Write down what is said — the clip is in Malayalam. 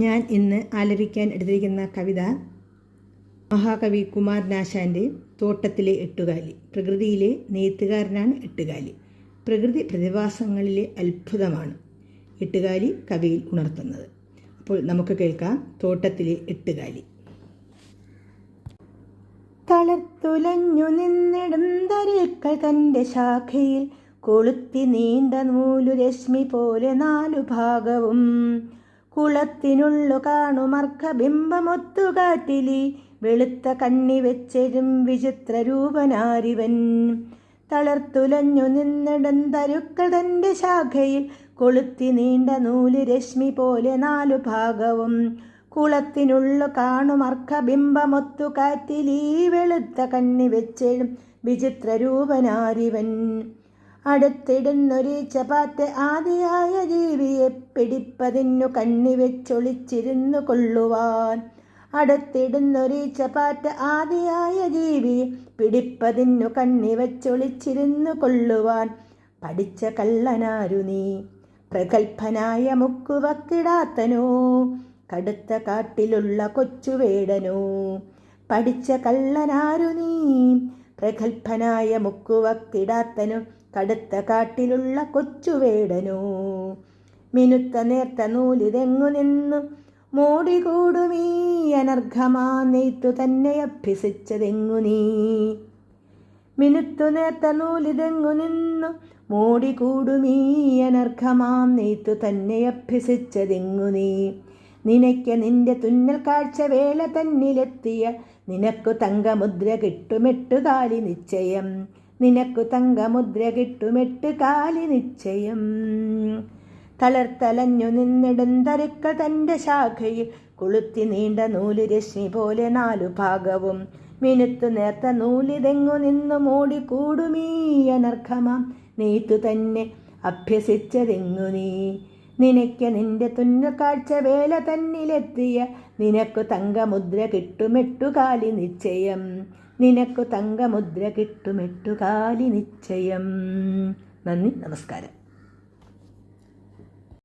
ഞാൻ ഇന്ന് ആലപിക്കാൻ എടുത്തിരിക്കുന്ന കവിത മഹാകവി കുമാർ കുമാരനാശാന്റെ തോട്ടത്തിലെ എട്ടുകാലി. പ്രകൃതിയിലെ നെയ്ത്തുകാരനാണ് എട്ടുകാലി. പ്രകൃതി പ്രതിഭാസങ്ങളിലെ അത്ഭുതമാണ് എട്ടുകാലി കവിയിൽ ഉണർത്തുന്നത്. അപ്പോൾ നമുക്ക് കേൾക്കാം തോട്ടത്തിലെ എട്ടുകാലി. തളർത്തുലഞ്ഞു നിന്നിടും തരേക്കൾ തന്റെ ശാഖയിൽ കൊളുത്തി നീണ്ട നൂലു രശ്മി പോലെ നാലു ഭാഗവും കുളത്തിനുള്ളു കാണുമർക്ക ബിംബമൊത്തുകാറ്റിലി വെളുത്ത കണ്ണി വെച്ചെരും വിചിത്ര രൂപനാരിവൻ തളർത്തുലഞ്ഞു നിന്നിടം തന്റെ ശാഖയിൽ. കൊളുത്തി നീണ്ട നൂൽ രശ്മി പോലെ നാലു ഭാഗവും. കുളത്തിനുള്ളു കാണുമർക്ക ബിംബമൊത്തു കാറ്റിലീ വെളുത്ത കണ്ണി വെച്ചെഴും വിചിത്ര അടുത്തിടുന്നൊരു ചപാത്തെ ആദിയായ ജീവിയെ പിടിപ്പതിനു കണ്ണി വെച്ചൊളിച്ചിരുന്നു കൊള്ളുവാൻ. അടുത്തിടുന്നൊരു ചപാറ്റ ആദിയായ ജീവി പിടിപ്പതിനു കണ്ണി വെച്ചൊളിച്ചിരുന്നു കൊള്ളുവാൻ. പഠിച്ച കള്ളനാരു നീ പ്രഗത്ഭനായ മുക്കുവക്കിടാത്തനോ കടുത്ത കാട്ടിലുള്ള കൊച്ചുവേടനോ. പഠിച്ച കള്ളനാരു നീ പ്രഗത്ഭനായ മുക്കുവക്കിടാത്തനോ. കടുത്ത കാട്ടിലുള്ള കൊച്ചുവേടനോ. മിനുത്ത നേർത്ത നൂലിതെങ്ങു നിന്നു മോടികൂടുമീ അനർഘമാ നെയ്ത്തു തന്നെ അഭ്യസിച്ചതെങ്ങു നീ. മിനുത്തു നേർത്ത നൂലിതെങ്ങു നിന്നു മോടികൂടുമീ അനർഘമാം നെയ്ത്തു തന്നെ അഭ്യസിച്ചതെങ്ങു നീ. നിനയ്ക്ക് നിന്റെ തുന്നൽ കാഴ്ച വേള തന്നിലെത്തിയ നിനക്കു തങ്കമുദ്ര കിട്ടുമെട്ടുകാലി നിശ്ചയം. നിനക്കു തങ്കമുദ്ര കിട്ടുമെട്ട് കാലി നിശ്ചയം. തളർത്തലഞ്ഞു നിന്നിടും തരുക്കൾ തന്റെ ശാഖയിൽ. കൊളുത്തി നീണ്ട നൂൽ രശ്മി പോലെ നാലു ഭാഗവും. മിനുത്തു നേർത്ത നൂലിതെങ്ങു നിന്നു മൂടിക്കൂടുമീ അനർഘമാം. നെയ്ത്തു തന്നെ അഭ്യസിച്ചതെങ്ങു നീ? നിനക്ക് നിന്റെ തുന്നക്കാഴ്ച വേല തന്നിലെത്തിയ. നിനക്കു തങ്കമുദ്ര കിട്ടുമെട്ടുകാലി നിശ്ചയം. നിനക്കു തങ്കമുദ്ര കിട്ടുമെട്ടുകാലി നിശ്ചയം. നന്ദി നമസ്കാരം.